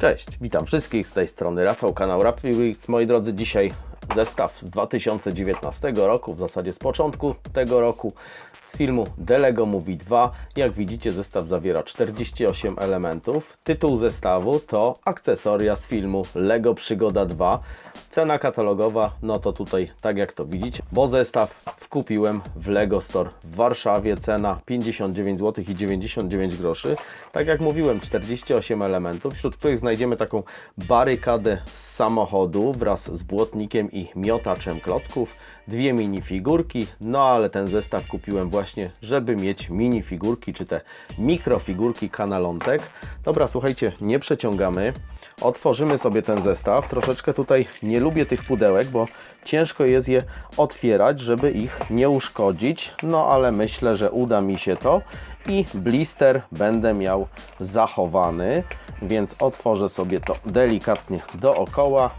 Cześć, witam wszystkich z tej strony Rafał, kanał RapWix. Moi drodzy, dzisiaj zestaw z 2019 roku, w zasadzie z początku tego roku, z filmu The Lego Movie 2. Jak widzicie, zestaw zawiera 48 elementów. Tytuł zestawu to akcesoria z filmu Lego Przygoda 2. Cena katalogowa, no to tutaj tak jak to widzicie, bo zestaw wkupiłem w Lego Store w Warszawie. Cena 59 zł i 99 groszy. Tak jak mówiłem, 48 elementów, wśród których znajdziemy taką barykadę z samochodu wraz z błotnikiem i miotaczem klocków, dwie minifigurki, no ale ten zestaw kupiłem właśnie, żeby mieć minifigurki, czy te mikrofigurki kanalątek. Dobra, słuchajcie, nie przeciągamy, otworzymy sobie ten zestaw. Troszeczkę tutaj nie lubię tych pudełek, bo ciężko jest je otwierać, żeby ich nie uszkodzić, no ale myślę, że uda mi się to i blister będę miał zachowany, więc otworzę sobie to delikatnie dookoła.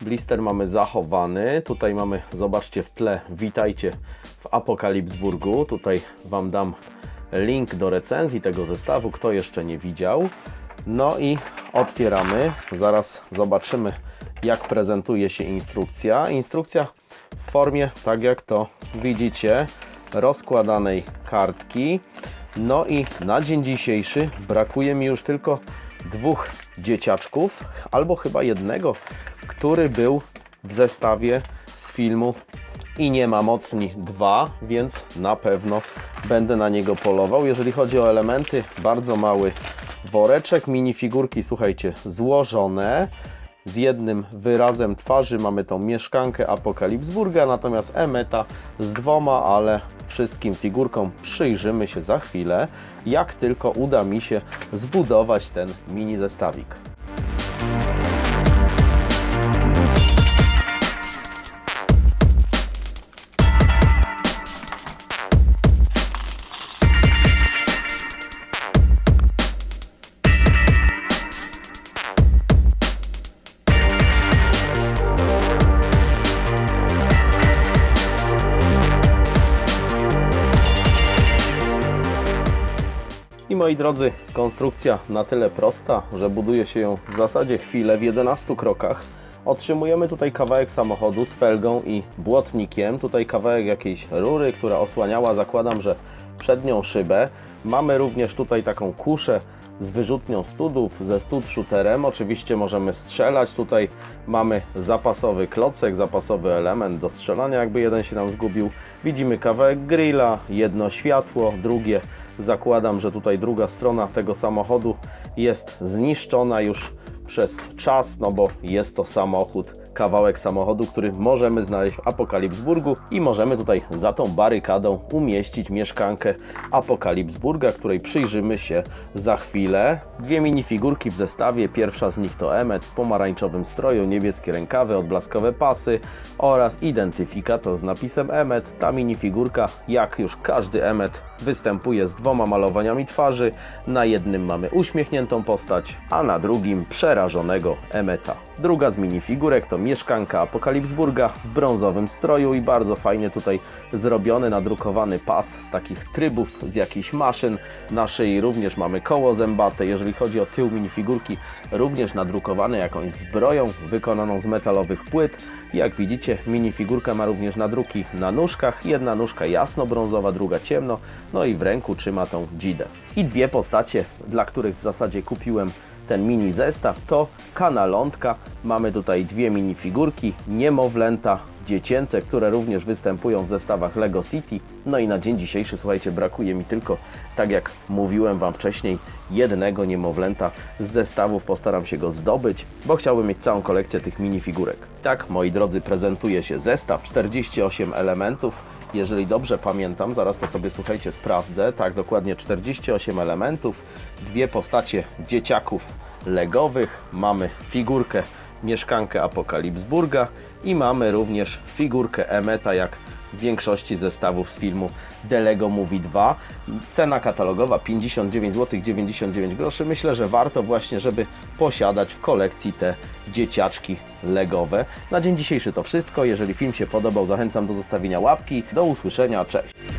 Blister mamy zachowany. Tutaj mamy, zobaczcie w tle, witajcie w Apokalipsburgu. Tutaj Wam dam link do recenzji tego zestawu, kto jeszcze nie widział. No i otwieramy. Zaraz zobaczymy, jak prezentuje się instrukcja. Instrukcja w formie, tak jak to widzicie, rozkładanej kartki. No i na dzień dzisiejszy brakuje mi już tylko dwóch dzieciaczków, albo chyba jednego, który był w zestawie z filmu i nie ma mocni 2, więc na pewno będę na niego polował. Jeżeli chodzi o elementy, bardzo mały woreczek, minifigurki, słuchajcie, złożone. Z jednym wyrazem twarzy mamy tą mieszkankę Apokalipsburga, natomiast Emeta z dwoma, ale wszystkim figurkom przyjrzymy się za chwilę, jak tylko uda mi się zbudować ten mini zestawik. Moi drodzy, konstrukcja na tyle prosta, że buduje się ją w zasadzie chwilę w 11 krokach. Otrzymujemy tutaj kawałek samochodu z felgą i błotnikiem. Tutaj kawałek jakiejś rury, która osłaniała, zakładam, że przednią szybę. Mamy również tutaj taką kuszę z wyrzutnią studów, ze stud shooterem. Oczywiście możemy strzelać. Tutaj mamy zapasowy klocek, zapasowy element do strzelania, jakby jeden się nam zgubił. Widzimy kawałek grilla, jedno światło, drugie. Zakładam, że tutaj druga strona tego samochodu jest zniszczona już przez czas, no bo jest to samochód, kawałek samochodu, który możemy znaleźć w Apokalipsburgu i możemy tutaj za tą barykadą umieścić mieszkankę Apokalipsburga, której przyjrzymy się za chwilę. Dwie minifigurki w zestawie, pierwsza z nich to Emmet w pomarańczowym stroju, niebieskie rękawy, odblaskowe pasy oraz identyfikator z napisem Emmet. Ta minifigurka, jak już każdy Emmet, występuje z dwoma malowaniami twarzy. Na jednym mamy uśmiechniętą postać, a na drugim przerażonego Emeta. Druga z minifigurek to mieszkanka Apokalipsburga w brązowym stroju i bardzo fajnie tutaj zrobiony, nadrukowany pas z takich trybów, z jakichś maszyn. Na szyi również mamy koło zębate. Jeżeli chodzi o tył minifigurki, również nadrukowany jakąś zbroją wykonaną z metalowych płyt. Jak widzicie, minifigurka ma również nadruki na nóżkach. Jedna nóżka jasno-brązowa, druga ciemno. No i w ręku trzyma tą dzidę. I dwie postacie, dla których w zasadzie kupiłem ten mini zestaw to kanalątka. Mamy tutaj dwie minifigurki, niemowlęta dziecięce, które również występują w zestawach Lego City. No i na dzień dzisiejszy, słuchajcie, brakuje mi tylko, tak jak mówiłem Wam wcześniej, jednego niemowlęta z zestawów. Postaram się go zdobyć, bo chciałbym mieć całą kolekcję tych minifigurek. Tak, moi drodzy, prezentuje się zestaw 48 elementów. Jeżeli dobrze pamiętam, zaraz to sobie słuchajcie, sprawdzę. Tak, dokładnie 48 elementów, dwie postacie dzieciaków legowych, mamy figurkę mieszkankę Apokalipsburga i mamy również figurkę Emeta, jak w większości zestawów z filmu The Lego Movie 2. Cena katalogowa 59 zł 99 groszy. Myślę, że warto właśnie, żeby posiadać w kolekcji te dzieciaczki legowe. Na dzień dzisiejszy to wszystko. Jeżeli film się podobał, zachęcam do zostawienia łapki. Do usłyszenia, cześć!